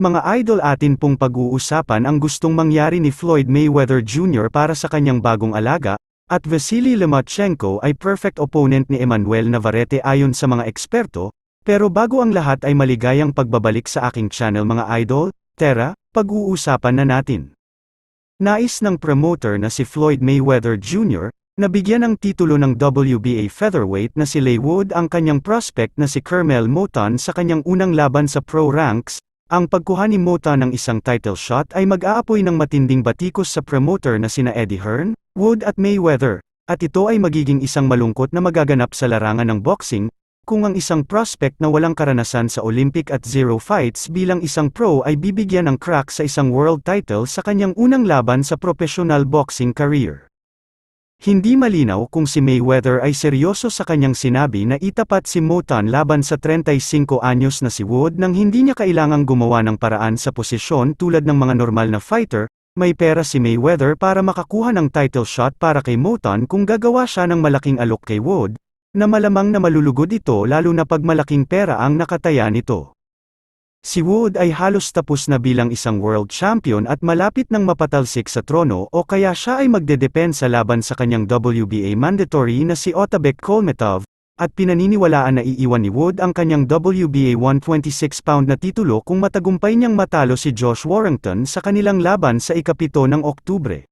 Mga idol atin pong pag-uusapan ang gustong mangyari ni Floyd Mayweather Jr. para sa kanyang bagong alaga, at Vasily Lomachenko ay perfect opponent ni Emmanuel Navarrete ayon sa mga eksperto, pero bago ang lahat ay maligayang pagbabalik sa aking channel mga idol, tara, pag-uusapan na natin. Nais ng promoter na si Floyd Mayweather Jr., na bigyan ng titulo ng WBA featherweight na si Leigh Wood ang kanyang prospect na si Kermel Moton sa kanyang unang laban sa pro ranks, ang pagkuha ni Mota ng isang title shot ay mag-aapoy ng matinding batikos sa promoter na sina Eddie Hearn, Wood at Mayweather, at ito ay magiging isang malungkot na magaganap sa larangan ng boxing, kung ang isang prospect na walang karanasan sa Olympic at zero fights bilang isang pro ay bibigyan ng crack sa isang world title sa kanyang unang laban sa professional boxing career. Hindi malinaw kung si Mayweather ay seryoso sa kanyang sinabi na itapat si Moton laban sa 35 anyos na si Wood nang hindi niya kailangang gumawa ng paraan sa posisyon tulad ng mga normal na fighter, may pera si Mayweather para makakuha ng title shot para kay Moton kung gagawa siya ng malaking alok kay Wood, na malamang na malulugod ito lalo na pag malaking pera ang nakataya nito. Si Wood ay halos tapos na bilang isang world champion at malapit nang mapatalsik sa trono o kaya siya ay magdedepensa laban sa kanyang WBA mandatory na si Otabek Kolmetov, at pinaniniwalaan na iiwan ni Wood ang kanyang WBA 126-pound na titulo kung matagumpay niyang matalo si Josh Warrington sa kanilang laban sa ikapito ng Oktubre.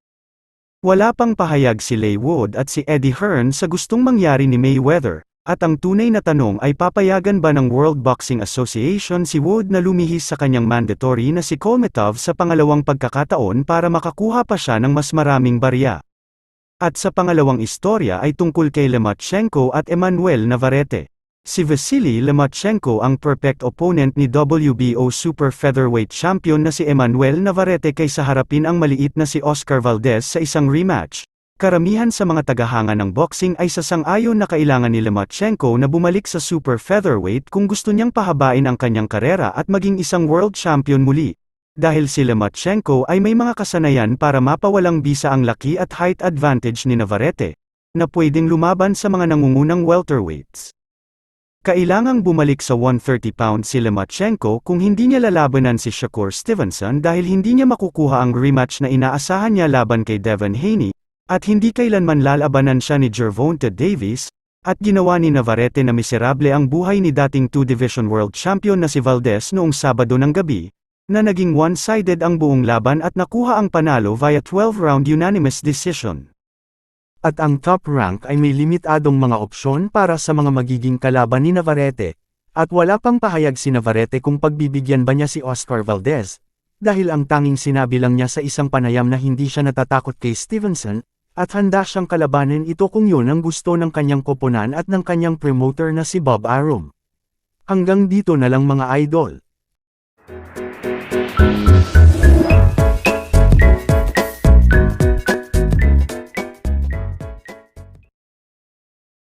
Wala pang pahayag si Leigh Wood at si Eddie Hearn sa gustong mangyari ni Mayweather, at ang tunay na tanong ay papayagan ba ng World Boxing Association si Wood na lumihis sa kanyang mandatory na si Kolmetov sa pangalawang pagkakataon para makakuha pa siya ng mas maraming barya. At sa pangalawang istorya ay tungkol kay Lomachenko at Emmanuel Navarrete. Si Vasily Lomachenko ang perfect opponent ni WBO Super Featherweight Champion na si Emmanuel Navarrete kaysa harapin ang maliit na si Oscar Valdez sa isang rematch. Karamihan sa mga tagahanga ng boxing ay sasang-ayon na kailangan ni Lomachenko na bumalik sa super featherweight kung gusto niyang pahabain ang kanyang karera at maging isang world champion muli. Dahil si Lomachenko ay may mga kasanayan para mapawalang bisa ang laki at height advantage ni Navarrete, na pwedeng lumaban sa mga nangungunang welterweights. Kailangang bumalik sa 130 pounds si Lomachenko kung hindi niya lalabanan si Shakur Stevenson dahil hindi niya makukuha ang rematch na inaasahan niya laban kay Devin Haney, at hindi kailanman lalabanan siya ni Gervonta Davis, at ginawa ni Navarrete na miserable ang buhay ni dating two-division world champion na si Valdez noong Sabado ng gabi, na naging one-sided ang buong laban at nakuha ang panalo via 12-round unanimous decision. At ang top rank ay may limitadong mga opsyon para sa mga magiging kalaban ni Navarrete, at wala pang pahayag si Navarrete kung pagbibigyan ba niya si Oscar Valdez, dahil ang tanging sinabi lang niya sa isang panayam na hindi siya natatakot kay Stevenson, at handa siyang kalabanin ito kung yun ang gusto ng kanyang koponan at ng kanyang promoter na si Bob Arum. Hanggang dito na lang mga idol.